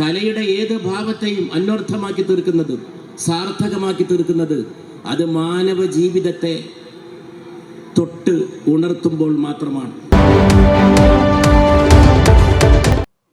കലയുടെ ഏത് ഭാവത്തെയും അന്വർത്ഥമാക്കി തീർക്കുന്നത് സാർത്ഥകമാക്കി തീർക്കുന്നത് അത് മാനവ ജീവിതത്തെ തൊട്ട് ഉണർത്തുമ്പോൾ മാത്രമാണ്.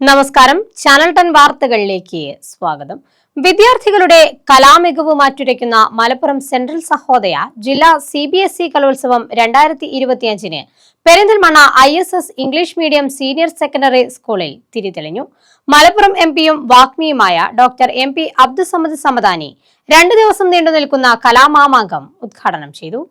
നമസ്കാരം. ചാനൽ ടൺ വാർത്തകളിലേക്ക് സ്വാഗതം. വിദ്യാർത്ഥികളുടെ കലാമികവ് മാറ്റുരയ്ക്കുന്ന മലപ്പുറം സെൻട്രൽ സഹോദയ ജില്ലാ സി ബി എസ് ഇ കലോത്സവം രണ്ടായിരത്തി ഇരുപത്തിയഞ്ചിന് Perinthalmanna I S S English medium senior secondary സ്കൂളിൽ തിരിതെളിഞ്ഞു. മലപ്പുറം എം പിയും വാഗ്മിയുമായ doctor M P Abdussamad Samadani രണ്ടു ദിവസം നീണ്ടു നിൽക്കുന്ന കലാമാമാങ്കം ഉദ്ഘാടനം ചെയ്തു.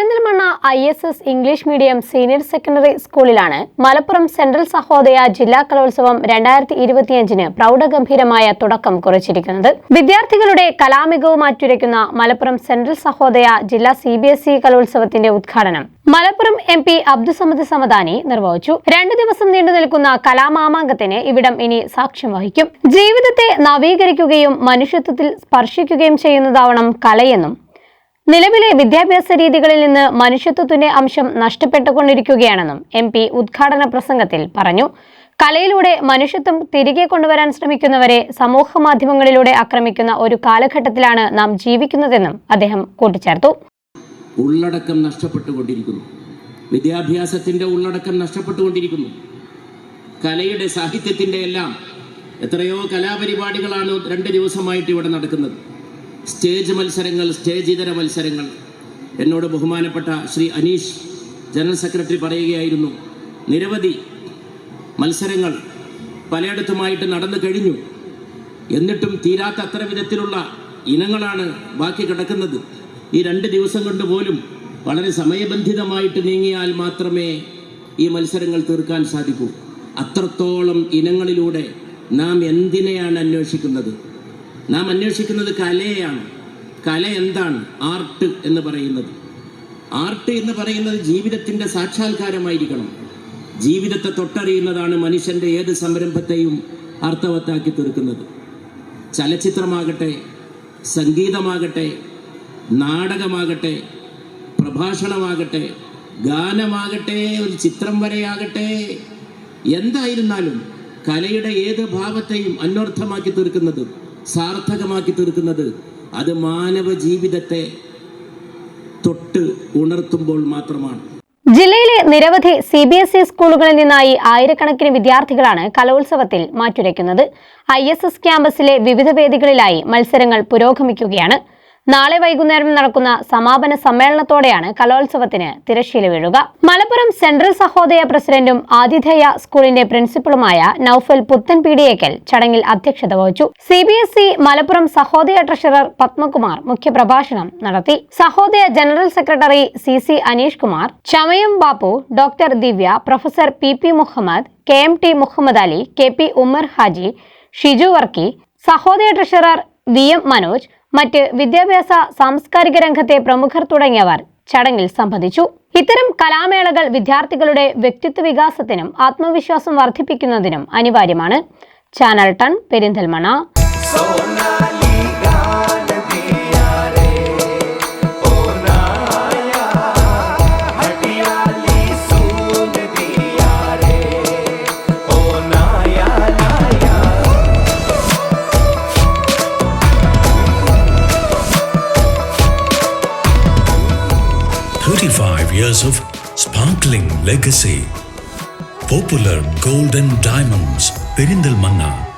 Perinthalmanna I S S English medium senior secondary സ്കൂളിലാണ് മലപ്പുറം സെൻട്രൽ സഹോദയ ജില്ലാ കലോത്സവം രണ്ടായിരത്തി ഇരുപത്തിയഞ്ചിന് പ്രൗഢഗംഭീരമായ തുടക്കം കുറിച്ചിരിക്കുന്നത്. വിദ്യാർത്ഥികളുടെ കലാമികവ് മാറ്റുരയ്ക്കുന്ന മലപ്പുറം സെൻട്രൽ സഹോദയ ജില്ലാ സി ബി എസ് ഇ കലോത്സവത്തിന്റെ ഉദ്ഘാടനം മലപ്പുറം എം പി അബ്ദുസമദ് സമദാനി നിർവഹിച്ചു. രണ്ടു ദിവസം നീണ്ടു നിൽക്കുന്ന കലാമാമാങ്കത്തിന് ഇവിടം ഇനി സാക്ഷ്യം വഹിക്കും. ജീവിതത്തെ നവീകരിക്കുകയും മനുഷ്യത്വത്തിൽ സ്പർശിക്കുകയും ചെയ്യുന്നതാവണം കലയെന്നും നിലവിലെ വിദ്യാഭ്യാസ രീതികളിൽ നിന്ന് മനുഷ്യത്വത്തിന്റെ അംശം നഷ്ടപ്പെട്ടുകൊണ്ടിരിക്കുകയാണെന്നും എം പി ഉദ്ഘാടന പ്രസംഗത്തിൽ പറഞ്ഞു. കലയിലൂടെ മനുഷ്യത്വം തിരികെ കൊണ്ടുവരാൻ ശ്രമിക്കുന്നവരെ സമൂഹ മാധ്യമങ്ങളിലൂടെ ആക്രമിക്കുന്ന ഒരു കാലഘട്ടത്തിലാണ് നാം ജീവിക്കുന്നതെന്നും അദ്ദേഹം കൂട്ടിച്ചേർത്തു. ഉള്ളടക്കം നഷ്ടപ്പെട്ടുകൊണ്ടിരിക്കുന്നു. വിദ്യാഭ്യാസത്തിന്റെ ഉള്ളടക്കം നഷ്ടപ്പെട്ടുകൊണ്ടിരിക്കുന്നു. കലയുടെ സാഹിത്യത്തിന്റെ എല്ലാം എത്രയോ കലാപരിപാടികളാണ് രണ്ട് ദിവസമായിട്ട് ഇവിടെ നടക്കുന്നത്. സ്റ്റേജ് മത്സരങ്ങൾ സ്റ്റേജ് ഇതര മത്സരങ്ങൾ. എന്നോട് ബഹുമാനപ്പെട്ട ശ്രീ അനീഷ് ജനറൽ സെക്രട്ടറി പറയുകയായിരുന്നു നിരവധി മത്സരങ്ങൾ പലയിടത്തുമായിട്ട് നടന്നു കഴിഞ്ഞു. എന്നിട്ടും തീരാത്ത അത്ര വിധത്തിലുള്ള ഇനങ്ങളാണ് ബാക്കി കിടക്കുന്നത്. ഈ രണ്ട് ദിവസം കൊണ്ട് പോലും വളരെ സമയബന്ധിതമായിട്ട് നീങ്ങിയാൽ മാത്രമേ ഈ മത്സരങ്ങൾ തീർക്കാൻ സാധിക്കൂ. അത്രത്തോളം ഇനങ്ങളിലൂടെ നാം എന്തിനെയാണ് അന്വേഷിക്കുന്നത്? നാം അന്വേഷിക്കുന്നത് കലയെയാണ് കല എന്താണ്? ആർട്ട് എന്ന് പറയുന്നത്. ആർട്ട് എന്ന് പറയുന്നത് ജീവിതത്തിന്റെ സാക്ഷാത്കാരമായിരിക്കണം. ജീവിതത്തെ തൊട്ടറിയുന്നതാണ് മനുഷ്യന്റെ ഏത് സംരംഭത്തെയും അർത്ഥവത്താക്കി തീർക്കുന്നത്. ചലച്ചിത്രമാകട്ടെ സംഗീതമാകട്ടെ നാടകമാകട്ടെ പ്രഭാഷണമാകട്ടെ ഗാനമാകട്ടെ ഒരു ചിത്രം വരെയാകട്ടെ എന്തായിരുന്നാലും കലയുടെ ഏത് ഭാവത്തെയും അന്വർത്ഥമാക്കി തീർക്കുന്നത് സാർത്ഥകമാക്കി തീർക്കുന്നത് അത് മാനവ ജീവിതത്തെ തൊട്ട് ഉണർത്തുമ്പോൾ മാത്രമാണ്. ജില്ലയിലെ നിരവധി സി ബി എസ് ഇ സ്കൂളുകളിൽ നിന്നായി ആയിരക്കണക്കിന് വിദ്യാർത്ഥികളാണ് കലോത്സവത്തിൽ മാറ്റുരയ്ക്കുന്നത്. ഐ എസ് എസ് ക്യാമ്പസിലെ വിവിധ വേദികളിലായി മത്സരങ്ങൾ പുരോഗമിക്കുകയാണ്. നാളെ വൈകുന്നേരം നടക്കുന്ന സമാപന സമ്മേളനത്തോടെയാണ് കലോത്സവത്തിന് തിരശ്ശീല വീഴുക. മലപ്പുറം സെൻട്രൽ സഹോദയ പ്രസിഡന്റും ആതിഥേയ സ്കൂളിന്റെ പ്രിൻസിപ്പളുമായ നൌഫൽ പുത്തൻ പുത്തൻപീടിയേക്കൽ ചടങ്ങിൽ അധ്യക്ഷത വഹിച്ചു. C B S E Malappuram Sahodaya treasurer Padmakumar മുഖ്യപ്രഭാഷണം നടത്തി. Sahodaya general secretary C C Aneesh Kumar Chamayam Bappu doctor Divya professor P P Muhammad K M T Muhammad Ali K P Ummer Haji Shiju Varkey Sahodaya treasurer V M Manoj മറ്റ് വിദ്യാഭ്യാസ സാംസ്കാരിക രംഗത്തെ പ്രമുഖർ തുടങ്ങിയവർ ചടങ്ങിൽ സംബന്ധിച്ചു. ഇത്തരം കലാമേളകൾ വിദ്യാർത്ഥികളുടെ വ്യക്തിത്വ വികാസത്തിനും ആത്മവിശ്വാസം വർദ്ധിപ്പിക്കുന്നതിനും അനിവാര്യമാണ്. Channel ton Perinthalmanna. Years of sparkling legacy. Popular Golden Diamonds, Perindalmanna,